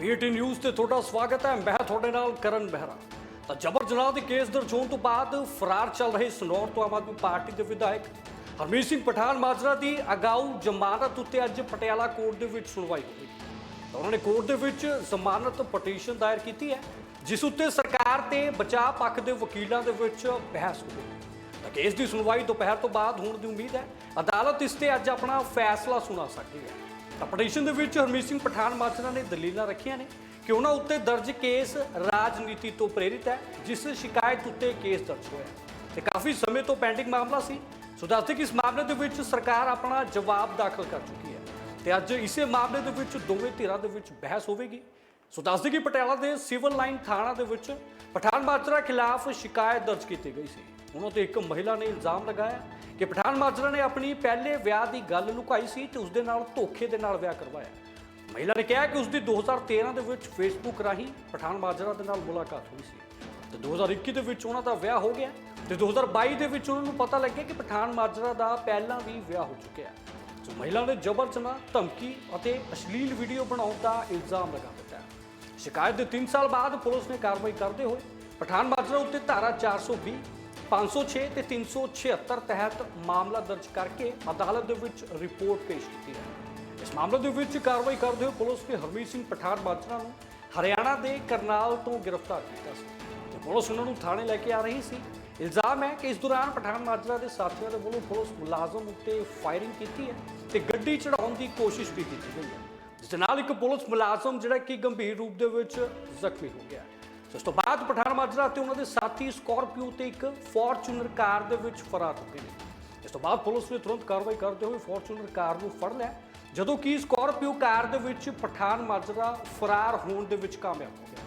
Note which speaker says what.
Speaker 1: PT news ਤੇ ਤੁਹਾਡਾ ਸਵਾਗਤ ਹੈ। ਮੈਂ ਤੁਹਾਡੇ ਨਾਲ ਕਰਨ ਬਹਿਰਾ। ਤਾਂ ਜਬਰ ਜਨਾਹ ਦੇ ਕੇਸ ਦਰਜ ਹੋਣ ਤੋਂ ਬਾਅਦ ਫਰਾਰ ਚੱਲ ਰਹੇ ਸਨੌਰ ਤੋਂ ਆਮ ਆਦਮੀ ਪਾਰਟੀ ਦੇ ਵਿਧਾਇਕ ਹਰਮੀਤ ਸਿੰਘ ਪਠਾਨ ਮਾਜਰਾ ਦੀ ਅਗਾਊ ਜ਼ਮਾਨਤ ਉੱਤੇ ਅੱਜ ਪਟਿਆਲਾ ਕੋਰਟ ਦੇ ਵਿੱਚ ਸੁਣਵਾਈ ਹੋਈ। ਤਾਂ ਉਹਨਾਂ ਨੇ ਕੋਰਟ ਦੇ ਵਿੱਚ ਜ਼ਮਾਨਤ ਪਟੀਸ਼ਨ ਦਾਇਰ ਕੀਤੀ ਹੈ, ਜਿਸ ਉੱਤੇ ਸਰਕਾਰ ਤੇ ਬਚਾਅ ਪੱਖ ਦੇ ਵਕੀਲਾਂ ਦੇ ਵਿੱਚ ਬਹਿਸ ਹੋਈ। ਤਾਂ ਕੇਸ ਦੀ ਸੁਣਵਾਈ ਦੁਪਹਿਰ ਤੋਂ ਬਾਅਦ ਹੋਣ ਦੀ ਉਮੀਦ ਹੈ। ਅਦਾਲਤ ਇਸ ਤੇ ਅੱਜ ਆਪਣਾ ਫੈਸਲਾ ਸੁਣਾ ਸਕਦੀ ਹੈ। ਤਾਂ ਪਟੀਸ਼ਨ ਦੇ ਵਿੱਚ ਹਰਮੀਤ ਸਿੰਘ ਪਠਾਨ ਮਾਜਰਾ ਨੇ ਦਲੀਲਾਂ ਰੱਖੀਆਂ ਨੇ ਕਿ ਉਹਨਾਂ ਉੱਤੇ ਦਰਜ ਕੇਸ ਰਾਜਨੀਤੀ ਤੋਂ ਪ੍ਰੇਰਿਤ ਹੈ, ਜਿਸ ਸ਼ਿਕਾਇਤ ਉੱਤੇ ਕੇਸ ਦਰਜ ਹੋਇਆ ਤੇ ਕਾਫੀ ਸਮੇਂ ਤੋਂ ਪੈਂਡਿੰਗ ਮਾਮਲਾ ਸੀ। ਸੋ ਦੱਸਦੇ ਕਿ ਇਸ ਮਾਮਲੇ ਦੇ ਵਿੱਚ ਸਰਕਾਰ ਆਪਣਾ ਜਵਾਬ ਦਾਖਲ ਕਰ ਚੁੱਕੀ ਹੈ। ਤੇ ਅੱਜ ਇਸੇ ਮਾਮਲੇ ਦੇ ਵਿੱਚ ਦੋਵੇਂ ਧਿਰਾਂ ਦੇ ਵਿੱਚ ਬਹਿਸ ਹੋਵੇਗੀ। ਸੋ ਦੱਸਦੇ ਕਿ ਪਟਿਆਲਾ ਦੇ ਸਿਵਲ ਲਾਈਨ ਥਾਣਾ ਦੇ ਵਿੱਚ ਪਠਾਨ ਮਾਜਰਾ ਖਿਲਾਫ ਸ਼ਿਕਾਇਤ ਦਰਜ ਕੀਤੀ ਗਈ ਸੀ। ਉਹਨਾਂ ਤੇ ਇੱਕ ਮਹਿਲਾ ਨੇ ਇਲਜ਼ਾਮ ਲਗਾਇਆ ਕਿ ਪਠਾਨ ਮਾਜਰਾ ਨੇ ਆਪਣੀ ਪਹਿਲੇ ਵਿਆਹ ਦੀ ਗੱਲ ਲੁਕਾਈ ਸੀ ਤੇ ਉਸ ਦੇ ਨਾਲ ਧੋਖੇ ਦੇ ਨਾਲ ਵਿਆਹ ਕਰਵਾਇਆ। ਮਹਿਲਾ ਨੇ ਕਿਹਾ ਕਿ ਉਸ ਦੀ 2013 ਦੇ ਵਿੱਚ ਫੇਸਬੁੱਕ ਰਾਹੀਂ ਪਠਾਨ ਮਾਜਰਾ ਦੇ ਨਾਲ ਮੁਲਾਕਾਤ ਹੋਈ ਸੀ। ਤੇ 2021 ਦੇ ਵਿੱਚ ਉਹਨਾਂ ਦਾ ਵਿਆਹ ਹੋ ਗਿਆ ਤੇ 2022 ਦੇ ਵਿੱਚ ਉਹਨਾਂ ਨੂੰ ਪਤਾ ਲੱਗਿਆ ਕਿ ਪਠਾਨ ਮਾਜਰਾ ਦਾ ਪਹਿਲਾਂ ਵੀ ਵਿਆਹ ਹੋ ਚੁੱਕਿਆ ਸੋ ਮਹਿਲਾ ਨੇ ਜਬਰ ਜਨਾਹ ਧਮਕੀ ਅਤੇ ਅਸ਼ਲੀਲ ਵੀਡੀਓ ਬਣਾਉਣ ਦਾ ਇਲਜ਼ਾਮ ਲਗਾ ਦਿੱਤਾ। ਸ਼ਿਕਾਇਤ ਦੇ 3 ਸਾਲ ਬਾਅਦ ਪੁਲਿਸ ਨੇ ਕਾਰਵਾਈ ਕਰਦੇ ਹੋਏ ਪਠਾਨ ਮਾਜਰਾ ਉੱਤੇ ਧਾਰਾ 420 506 ਤੇ 376 ਤਹਿਤ ਮਾਮਲਾ ਦਰਜ ਕਰਕੇ ਅਦਾਲਤ ਦੇ ਵਿੱਚ ਰਿਪੋਰਟ ਪੇਸ਼ ਕੀਤੀ ਹੈ। ਇਸ ਮਾਮਲੇ ਦੇ ਵਿੱਚ ਕਾਰਵਾਈ ਕਰਦੇ ਹੋਏ ਪੁਲਿਸ ਨੇ ਹਰਮੀਤ ਸਿੰਘ ਪਠਾਨ ਬਾਜਰਾ ਨੂੰ ਹਰਿਆਣਾ ਦੇ ਕਰਨਾਲ ਤੋਂ ਗ੍ਰਿਫਤਾਰ ਕੀਤਾ ਸੀ ਤੇ ਪੁਲਿਸ ਉਹਨਾਂ ਨੂੰ ਥਾਣੇ ਲੈ ਕੇ ਆ ਰਹੀ ਸੀ। ਇਲਜ਼ਾਮ ਹੈ ਕਿ ਇਸ ਦੌਰਾਨ ਪਠਾਨ ਮਾਜਰਾ ਦੇ ਸਾਥੀਆਂ ਦੇ ਵੱਲੋਂ ਪੁਲਿਸ ਮੁਲਾਜ਼ਮ ਉੱਤੇ ਫਾਇਰਿੰਗ ਕੀਤੀ ਹੈ ਤੇ ਗੱਡੀ ਚੜਾਉਣ ਦੀ ਕੋਸ਼ਿਸ਼ ਵੀ ਕੀਤੀ ਗਈ ਹੈ। ਜਿਸ ਦੇ ਨਾਲ ਇੱਕ ਪੁਲਿਸ ਮੁਲਾਜ਼ਮ ਜਿਹੜਾ ਕਿ ਗੰਭੀਰ ਰੂਪ ਦੇ ਵਿੱਚ ਜ਼ਖਮੀ ਹੋ ਗਿਆ। ਸੋ ਤੋਂ ਬਾਅਦ ਪਠਾਨ ਮਾਜਰਾ ਤੇ ਉਹਨਾਂ ਦੇ ਸਾਥੀ ਸਕਾਰਪੀਓ ਤੇ ਇੱਕ ਫੋਰਚੂਨਰ ਕਾਰ ਦੇ ਵਿੱਚ ਫਰਾਰ ਹੋ ਗਏ ਨੇ। ਇਸ ਤੋਂ ਬਾਅਦ ਪੁਲਿਸ ਨੇ ਤੁਰੰਤ ਕਾਰਵਾਈ ਕਰਦੇ ਹੋਏ ਫੋਰਚੂਨਰ ਕਾਰ ਨੂੰ ਫੜ ਲਿਆ, ਜਦੋਂ ਕਿ ਸਕਾਰਪੀਓ ਕਾਰ ਦੇ ਵਿੱਚ ਪਠਾਨ ਮਾਜਰਾ ਫਰਾਰ ਹੋਣ ਦੇ ਵਿੱਚ ਕਾਮਯਾਬ ਹੋ ਗਿਆ।